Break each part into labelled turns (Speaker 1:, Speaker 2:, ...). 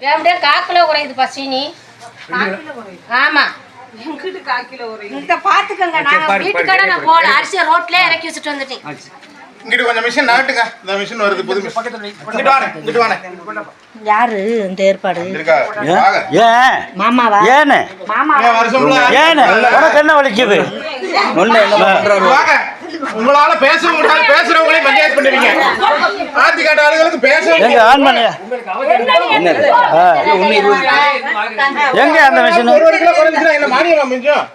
Speaker 1: எப்படியே காக்கிலோ குறையுது பசினி ஆமா.
Speaker 2: எங்கிட்டு கால் கிலோ ஒரு
Speaker 1: இந்த பாத்துக்கங்க நாங்க வீட்டுக்கடை நான் போல அரிசியை ரோட்லயே இறக்கி வச்சுட்டு வந்துட்டேன்.
Speaker 3: இங்கிட்டு கொஞ்சம் மிஷின் நாட்டுங்க. இந்த மிஷின் வருது புது மிஷின் இங்கிட்டு வாங்க இங்கிட்டு வாங்க.
Speaker 1: யாரு இந்த ஏற்பாடு?
Speaker 4: ஏன்?
Speaker 1: மாமாவா? மாமா
Speaker 3: ஏன்?
Speaker 4: உனக்கு என்ன வலிக்குது?
Speaker 3: வாங்க. உங்களால பேச முடியாது பேசுறவங்களையும் பஞ்சாயத்து பண்ணுவீங்க காட்ட ஆளுங்களுக்கு பேச
Speaker 4: எங்க ஆன் பண்ணியா ஆ. எங்க அந்த மிஷின்
Speaker 3: ஒரு கிலோ குறைஞ்சுனா என்ன மானியமா மிஞ்சம்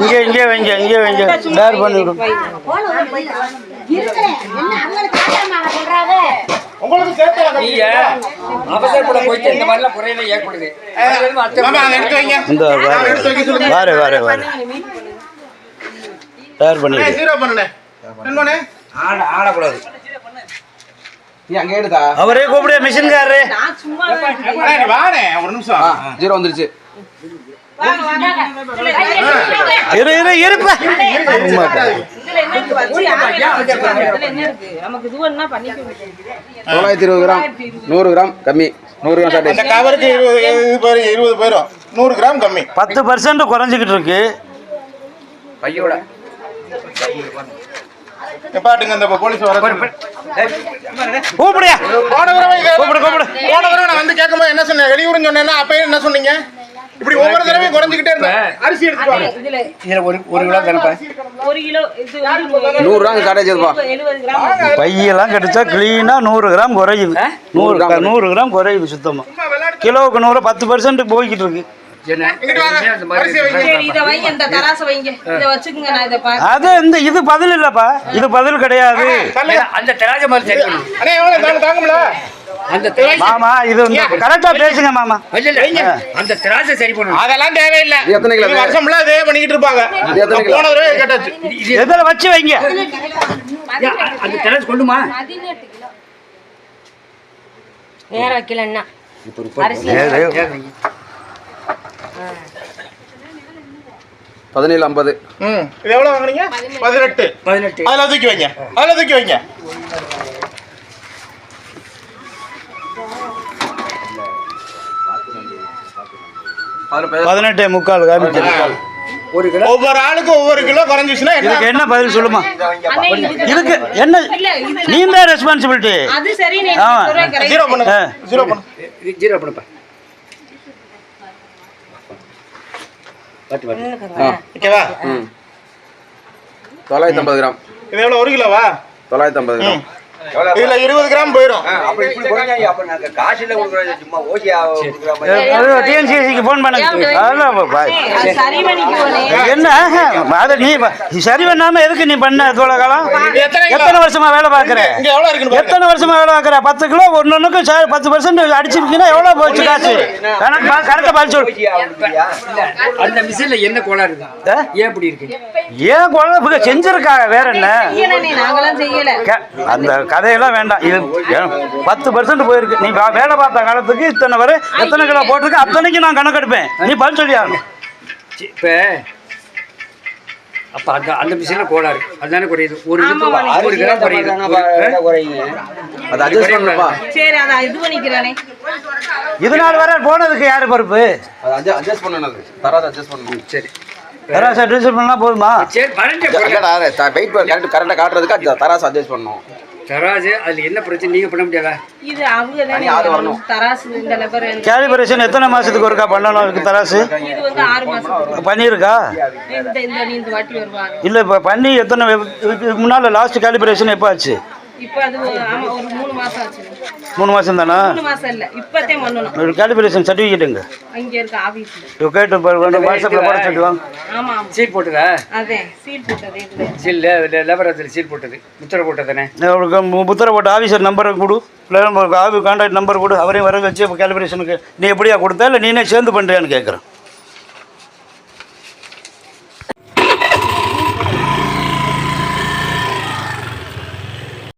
Speaker 4: இங்கே இங்கே வைங்க இங்கே வைங்க. டேர் பண்ணி
Speaker 1: சொல்றாங்க?
Speaker 3: உங்களுக்கு சேர்த்து.
Speaker 5: நீங்க அவசரப்பட போயிட்டு இந்த மாதிரிலாம் குறையில ஏற்படுது.
Speaker 3: எடுத்து வைங்க.
Speaker 4: இந்த வாரு வாரு வாரு டேர் பண்ணி
Speaker 3: அண்ணே, ஜீரோ
Speaker 6: ஆட ஆடக்கூடாது.
Speaker 4: அவரே கூப்பிடு மிஷின்காரரு.
Speaker 3: ஒரு நிமிஷம்.
Speaker 6: ஜீரோ வந்துருச்சு.
Speaker 4: இரு இரு இருப்ப.
Speaker 6: தொள்ளாயிரத்தி இருபது கிராம் நூறு கிராம் கம்மி. நூறு கிராம் சாட்டேஜ்.
Speaker 3: கவருக்கு இருபது இருபது போயிரும் நூறு கிராம் கம்மி.
Speaker 4: பத்து பர்சன்ட் குறைஞ்சிக்கிட்டு இருக்கு.
Speaker 6: பையோட.
Speaker 3: பாட்டுங்க இந்த போலீஸ் வர
Speaker 4: கூப்பிடுயா
Speaker 3: போன தடவை
Speaker 4: கூப்பிடு, கூப்பிடு.
Speaker 3: போன தடவை நான் வந்து கேட்கும்போது என்ன சொன்னேன்? வெளியூர்னு சொன்னேன்னா அப்பயே என்ன சொன்னீங்க? இப்படி ஒவ்வொரு தடவையும் குறைஞ்சிக்கிட்டே இருந்தேன் அரிசி எடுத்துட்டு
Speaker 2: இதுல
Speaker 5: ஒரு ஒரு கிலோ தானப்பா
Speaker 2: ஒரு கிலோ
Speaker 6: நூறு கிராம்
Speaker 2: கிராம்.
Speaker 4: பையெல்லாம் கிடைச்சா கிளீனா நூறு கிராம் குறையுது. நூறு நூறு கிராம் குறையுது. சுத்தமா.
Speaker 3: சும்மா விளையாட்டு
Speaker 4: கிலோவுக்கு நூறு பத்து பர்சன்ட் போய்கிட்டு இருக்கு. அது இந்த இது பதில் இல்லப்பா. இது பதில் கிடையாது.
Speaker 5: அந்த மாதிரி அந்த
Speaker 4: மாமா இது கரெக்டா பேசுங்க மாமா.
Speaker 5: அந்த திராட்சை சரி பண்ணணும்.
Speaker 3: அதெல்லாம் தேவையில்லை.
Speaker 6: எத்தனை கிலோ?
Speaker 3: இது வருஷம் இதே பண்ணிக்கிட்டு இருப்பாங்க.
Speaker 6: இது எத்தனை கிலோ?
Speaker 3: போன தடவை கேட்டாச்சு.
Speaker 4: எதில் வச்சு வைங்க.
Speaker 5: ஏன், அந்த திராட்சை கொண்டுமா?
Speaker 1: நேரம் வைக்கலன்னா
Speaker 6: பதினேழு ஐம்பது.
Speaker 3: ம். இது எவ்வளவு வாங்குனீங்க? பதினெட்டு.
Speaker 5: பதினெட்டு.
Speaker 3: அதுல தூக்கி வைங்க. அதுல தூக்கி வைங்க.
Speaker 4: பதினெட்டு முக்கால் காமிச்சு.
Speaker 5: ஒரு கிலோ?
Speaker 3: ஒவ்வொரு ஆளுக்கும் ஒவ்வொரு கிலோ குறைஞ்சிச்சுன்னா என்ன?
Speaker 4: இதுக்கு என்ன பதில் சொல்லுமா?
Speaker 2: இதுக்கு
Speaker 4: என்ன?
Speaker 2: இல்ல இது
Speaker 4: நீ தான் ரெஸ்பான்சிபிலிட்டி.
Speaker 3: ஜீரோ பண்ணுங்க
Speaker 4: ஆ.
Speaker 3: ஜீரோ பண்ணு.
Speaker 5: ஜீரோ பண்ணுப்பா.
Speaker 3: ஓகேவா?
Speaker 6: ம். தொள்ளாயிரத்தி ஐம்பது கிராம்.
Speaker 3: இது எவ்வளவு? ஒரு கிலோவா?
Speaker 6: தொள்ளாயிரத்தி ஐம்பது கிராம்.
Speaker 3: இதுல இருபது கிராம் போயிடும்
Speaker 4: டிஎன்சிஎஸ்சிக்கு ஃபோன் பண்ணுங்க.
Speaker 2: போனே
Speaker 4: என்ன? அதை நீ சரி பண்ணாம எதுக்கு நீ பண்ண தோழ காலம்?
Speaker 3: எத்தனை
Speaker 4: வருஷமா வேலை
Speaker 3: எவ்வளவு பாருங்க.
Speaker 4: எத்தனை வருஷமா வேலை பார்க்குற? பத்து கிலோ ஒன்னொன்னுக்கும் சார் பத்து பர்சன்ட் அடிச்சிருக்கீங்கன்னா எவ்வளோ போச்சு காசு? கரெக்டாக பதில் சொல்லு.
Speaker 5: அந்த மிஷின்ல என்ன கோளாறு? ஏன் இப்படி இருக்கு?
Speaker 4: ஏன் குழந்தை செஞ்சிருக்காங்க வேற என்ன? அந்த கதையெல்லாம் வேண்டாம். இது பத்து பர்சன்ட் போயிருக்கு. நீ வேலை பார்த்த காலத்துக்கு இத்தனை வரை எத்தனை கிலோ போட்டிருக்கு? அத்தனைக்கு நான் கணக்கெடுப்பேன் நீ பதில் சொல்லி ஆகணும்
Speaker 5: இப்ப அப்ப அந்த அந்த மிஷின்ல கோளாறு. அதுதானே குறையுது. ஒரு ஒரு கிராம் குறையுது.
Speaker 6: அது அட்ஜஸ்ட் பண்ணணும்ப்பா
Speaker 2: சரி அத இது பண்ணிக்கிறானே
Speaker 4: இது நாள் வரை போனதுக்கு யாரு பொறுப்பு?
Speaker 6: அது அட்ஜஸ்ட் பண்ணணும் அது. தராது அட்ஜஸ்ட் பண்ணணும்.
Speaker 5: சரி.
Speaker 4: யாராவது அட்ரஸ் பண்ணா போதுமா?
Speaker 5: சரி
Speaker 6: வெயிட் கரெக்ட் கரெக்டாக காட்டுறதுக்கு அது தராசு அட்ஜஸ்ட் பண்ணணும்.
Speaker 5: தராசு அதுல என்ன பிரச்சனை? நீங்க பண்ண முடியாதா?
Speaker 2: இது அவங்க தானே? தராசு இந்த நபர்
Speaker 4: கேலிபரேஷன் எத்தனை மாசத்துக்கு ஒருக்கா பண்ணணும் அதுக்கு தராசு?
Speaker 2: இது வந்து ஆறு மாசம்
Speaker 4: பண்ணியிருக்கா?
Speaker 2: இந்த இந்த நீ இந்த வாட்டி வருவாங்க.
Speaker 4: இல்லை இப்போ பண்ணி எத்தனை முன்னால் லாஸ்ட் கேலிபரேஷன் எப்போ ஆச்சு?
Speaker 2: இப்ப அது ஒரு- ஆமா ஒரு மூணு மாசம் ஆச்சு.
Speaker 4: மூணு மாதம் தானா?
Speaker 2: மூணு மாசம் இல்ல இப்பத்தே பண்ணணும்.
Speaker 4: ஒரு கேலிபரேஷன் சர்டிஃபிகேட்டுங்க
Speaker 2: அங்க இருக்க ஆபீஸ்ல
Speaker 4: இப்போ கேட்டு வாட்ஸ்அப்பில் போட சொல்லி வாங்க
Speaker 2: ஆமா ஆமா.
Speaker 5: சீல் போட்டதா?
Speaker 2: அதே சீல் போட்டது
Speaker 5: சீல் லேபரத்தில் சீல் போட்டது. முத்திரை போட்டதானே.
Speaker 4: முத்திரை போட்ட ஆஃபீஸர் நம்பரை கொடு. இல்லை ஆஃபீஸ் கான்டாக்ட் நம்பர் கொடு. அவரையும் வர வச்சு இப்போ கேலிபரேஷனுக்கு நீ எப்படியா கொடுத்தா? இல்லை நீனே சேர்ந்து பண்ணுறியான்னு கேட்குறேன்